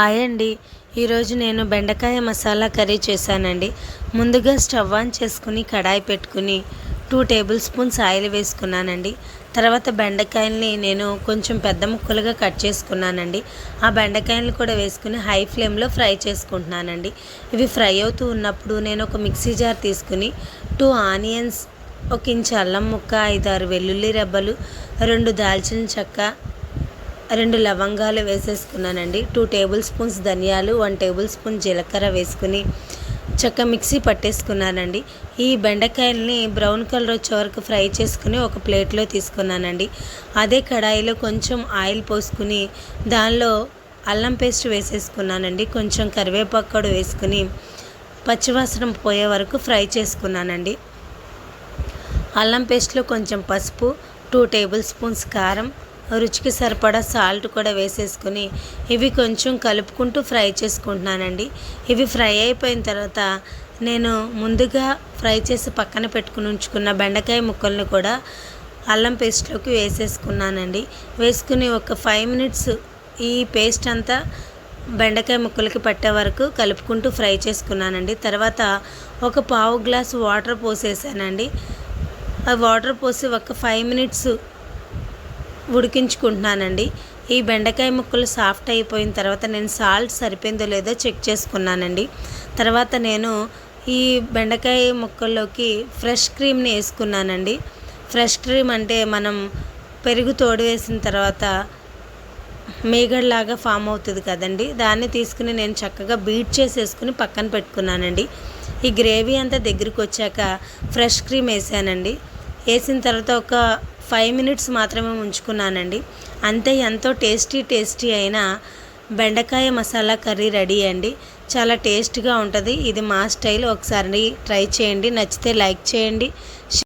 Hi అండి. ఈరోజు నేను బెండకాయ మసాలా కర్రీ చేశానండి. ముందుగా స్టవ్ ఆన్ చేసుకుని కడాయి పెట్టుకుని టూ టేబుల్ స్పూన్స్ ఆయిల్ వేసుకున్నానండి. తర్వాత బెండకాయల్ని నేను కొంచెం పెద్ద ముక్కలుగా కట్ చేసుకున్నానండి. ఆ బెండకాయలు కూడా వేసుకుని హై ఫ్లేమ్లో ఫ్రై చేసుకుంటున్నానండి. ఇవి ఫ్రై అవుతూ ఉన్నప్పుడు నేను ఒక మిక్సీ జార్ తీసుకుని టూ ఆనియన్స్ ఒక ఇంచు అల్లం ముక్క ఐదారు వెల్లుల్లి రెబ్బలు రెండు దాల్చిన చెక్క రెండు లవంగాలు వేసేసుకున్నానండి. టూ టేబుల్ స్పూన్స్ ధనియాలు వన్ టేబుల్ స్పూన్ జీలకర్ర వేసుకుని చక్క మిక్సీ పట్టేసుకున్నానండి. ఈ బెండకాయల్ని బ్రౌన్ కలర్ వచ్చే వరకు ఫ్రై చేసుకుని ఒక ప్లేట్లో తీసుకున్నానండి. అదే కడాయిలో కొంచెం ఆయిల్ పోసుకుని దానిలో అల్లం పేస్ట్ వేసేసుకున్నానండి. కొంచెం కరివేపాకు వేసుకుని పచ్చివాసన పోయే వరకు ఫ్రై చేసుకున్నానండి. అల్లం పేస్ట్లో కొంచెం పసుపు టూ టేబుల్ స్పూన్స్ కారం రుచికి సరిపడా సాల్ట్ కూడా వేసేసుకుని ఇవి కొంచెం కలుపుకుంటూ ఫ్రై చేసుకుంటున్నానండి. ఇవి ఫ్రై అయిపోయిన తర్వాత నేను ముందుగా ఫ్రై చేసి పక్కన పెట్టుకుని ఉంచుకున్న బెండకాయ ముక్కల్ని కూడా అల్లం పేస్ట్లోకి వేసేసుకున్నానండి. వేసుకుని ఒక ఫైవ్ మినిట్స్ ఈ పేస్ట్ అంతా బెండకాయ ముక్కలకి పట్టే వరకు కలుపుకుంటూ ఫ్రై చేసుకున్నానండి. తర్వాత ఒక పావు గ్లాస్ వాటర్ పోసేసానండి. ఆ వాటర్ పోసి ఒక ఫైవ్ మినిట్స్ ఉడికించుకుంటున్నానండి. ఈ బెండకాయ ముక్కలు సాఫ్ట్ అయిపోయిన తర్వాత నేను సాల్ట్ సరిపోయిందో లేదో చెక్ చేసుకున్నానండి. తర్వాత నేను ఈ బెండకాయ ముక్కల్లోకి ఫ్రెష్ క్రీమ్ని వేసుకున్నానండి. ఫ్రెష్ క్రీమ్ అంటే మనం పెరుగు తోడు వేసిన తర్వాత మేగడ్లాగా ఫామ్ అవుతుంది కదండి. దాన్ని తీసుకుని నేను చక్కగా బీట్ చేసేసుకుని పక్కన పెట్టుకున్నానండి. ఈ గ్రేవీ అంతా దగ్గరికి వచ్చాక ఫ్రెష్ క్రీమ్ వేసానండి. వేసిన తర్వాత ఒక ఫైవ్ మినిట్స్ మాత్రమే ఉంచుకున్నానండి. అంతే ఎంతో టేస్టీ టేస్టీ అయిన బెండకాయ మసాలా కర్రీ రెడీ అండి. చాలా టేస్ట్గా ఉంటుంది. ఇది మా స్టైల్. ఒకసారి ట్రై చేయండి. నచ్చితే లైక్ చేయండి.